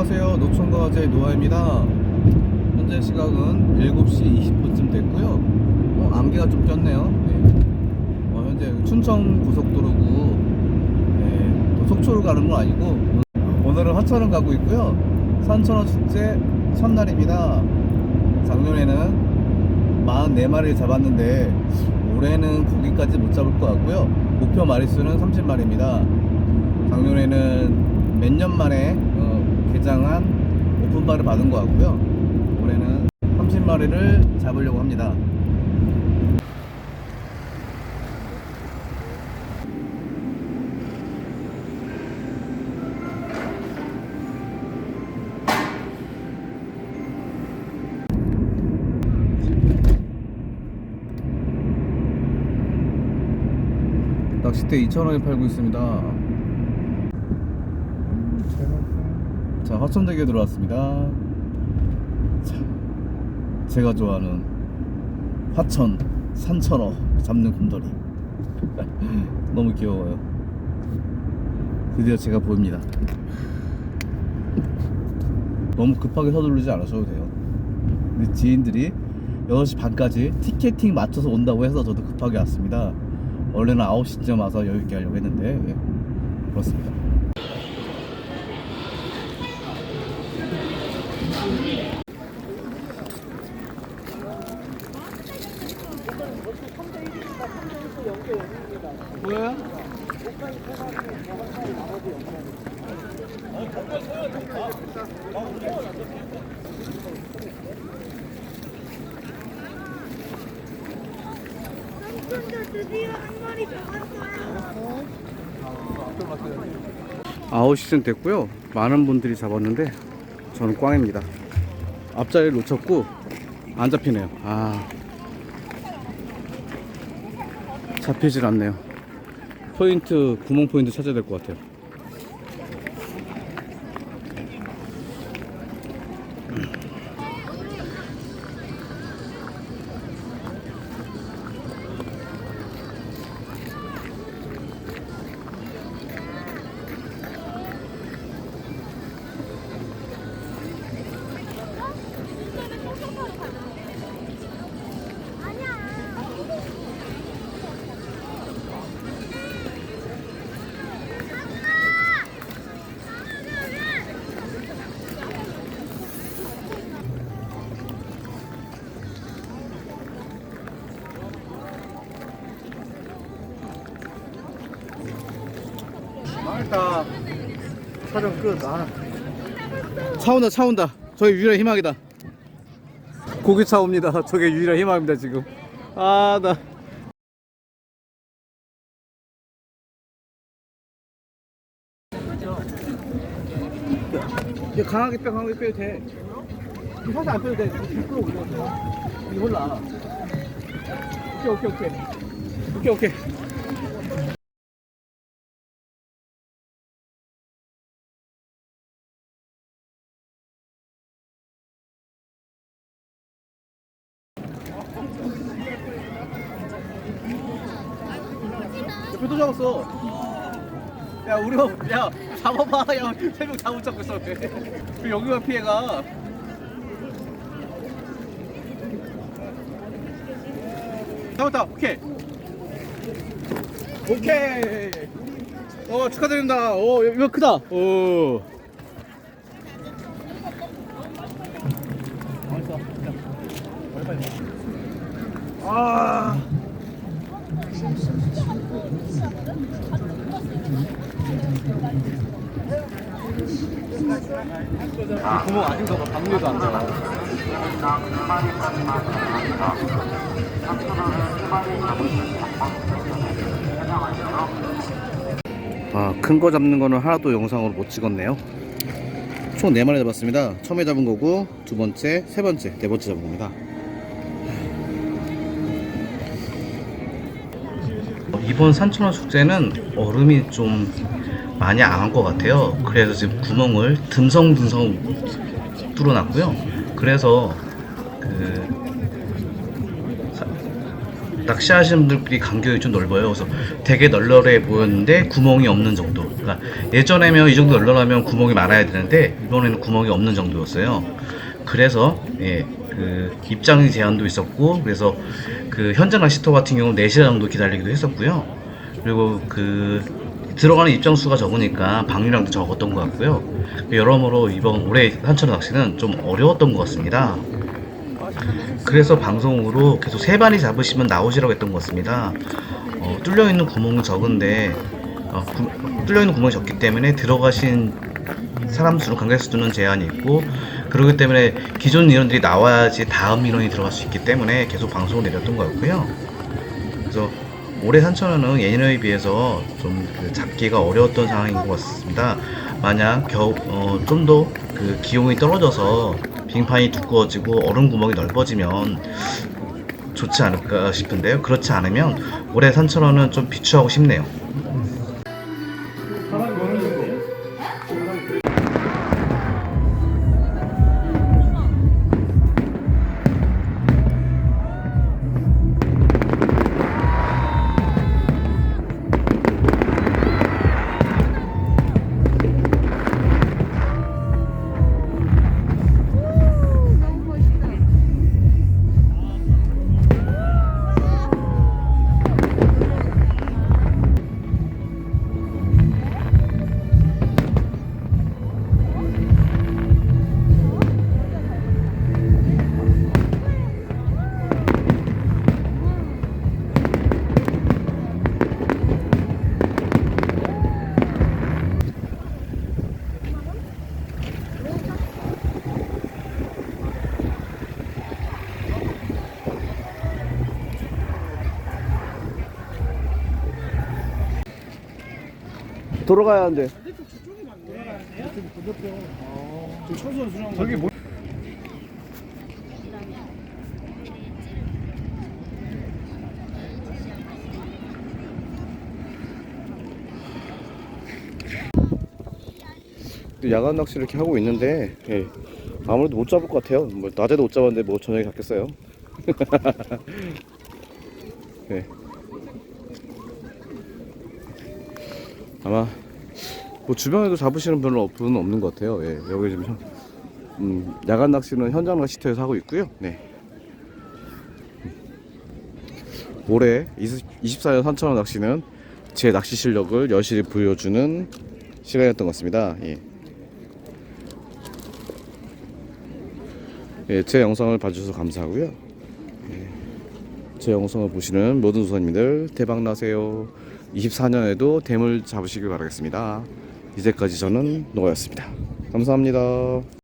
안녕하세요. 노총과제 노아입니다. 현재 시각은 7시 20분쯤 됐고요. 어, 안개가 좀 꼈네요. 네. 어, 현재 춘천 고속도로구 네, 또 속초로 가는 건 아니고 오늘은 화천을 가고 있고요. 산천어 축제 첫날입니다. 작년에는 44마리를 잡았는데 올해는 거기까지 못 잡을 것 같고요. 목표 마리수는 30마리입니다. 작년에는 몇 년 만에 어, 개장한 오픈바를 받은 것 같고요. 올해는 30마리를 잡으려고 합니다. 낚싯대 2,000원에 팔고 있습니다. 자, 화천대교에 들어왔습니다. 자, 제가 좋아하는 화천 산천어 잡는 곰돌이. 너무 귀여워요. 드디어 제가 보입니다. 너무 급하게 서두르지 않으셔도 돼요. 우리 지인들이 6시 반까지 티켓팅 맞춰서 온다고 해서 저도 급하게 왔습니다. 원래는 9시쯤 와서 여유있게 하려고 했는데, 예. 그렇습니다. 뭐야? 잡았어요. 9시쯤 됐고요. 많은 분들이 잡았는데 저는 꽝입니다. 앞자리를 놓쳤고 안 잡히네요. 아 잡히질 않네요. 포인트 구멍 포인트 찾아야 될 것 같아요. 망했다. 촬영 끝. 아. 차 온다, 차 온다. 저희 유일한 희망이다. 고기 차 옵니다. 저게 유일한 희망입니다, 지금. 아, 나. 이거 강하게 빼, 강하게 빼도 돼. 살짝 안 빼도 돼. 올려도 돼. 이거 몰라. 오케이, 오케이, 오케이. 오케이, 오케이. 또 잡았어. 야, 우리 야, 잡아봐. 야, 세명 다못 잡고 있어. 왜 여기만 피해가? 잡았다. 오케이. 오케이. 어, 축하드립니다. 어, 이거 크다. 오. 아. 이 구멍 아닌가 봐. 방류도 안 돼. 아, 큰 거 잡는 거는 하나도 영상으로 못 찍었네요. 총 4마리 잡았습니다. 처음에 잡은 거고, 두 번째, 세 번째, 네 번째 잡은 겁니다. 이번 산천어 축제는 얼음이 좀 많이 안 한 것 같아요. 그래서 지금 구멍을 듬성듬성 뚫어놨고요. 그래서 그 사- 낚시하시는 분들끼리 간격이 좀 넓어요. 그래서 되게 널널해 보였는데 구멍이 없는 정도. 그러니까 예전에면 이 정도 널널하면 구멍이 많아야 되는데 이번에는 구멍이 없는 정도였어요. 그래서 예, 그 입장 제한도 있었고 그래서 그 현장 낚시터 같은 경우 4시간 정도 기다리기도 했었고요. 그리고 그 들어가는 입장 수가 적으니까 방류량도 적었던 것 같고요. 여러모로 이번 올해 산천 낚시는 좀 어려웠던 것 같습니다. 그래서 방송으로 계속 세 마리 잡으시면 나오시라고 했던 것 같습니다. 어, 뚫려 있는 구멍은 적은데 어, 구- 뚫려 있는 구멍이 적기 때문에 들어가신 사람 수는 관객 수는 제한이 있고 그렇기 때문에 기존 인원들이 나와야지 다음 인원이 들어갈 수 있기 때문에 계속 방송을 내렸던 거였고요. 그래서 올해 산천어는 예년에 비해서 좀그 잡기가 어려웠던 상황인 것 같습니다. 만약 겨우 어, 좀더 그 기온이 떨어져서 빙판이 두꺼워지고 얼음 구멍이 넓어지면 좋지 않을까 싶은데요. 그렇지 않으면 올해 산천어는 좀 비추하고 싶네요. 돌아가야 하는데. 저기 뭐 야간 낚시를 이렇게 하고 있는데 예, 아무래도 못 잡을 것 같아요. 뭐 낮에도 못 잡았는데 뭐 저녁에 잡겠어요. 예. 아마 뭐 주변에도 잡으시는 분은 분은 없는 것 같아요. 예, 여기 지금 현- 음, 야간 낚시는 현장 낚시터에서 하고 있고요. 네. 올해 24년 산천어 낚시는 제 낚시 실력을 여실히 보여주는 시간이었던 것 같습니다. 예. 예, 제 영상을 봐주셔서 감사하고요. 예, 제 영상을 보시는 모든 수사님들 대박 나세요. 24년에도 댐을 잡으시길 바라겠습니다. 이제까지 저는 노아였습니다. 감사합니다.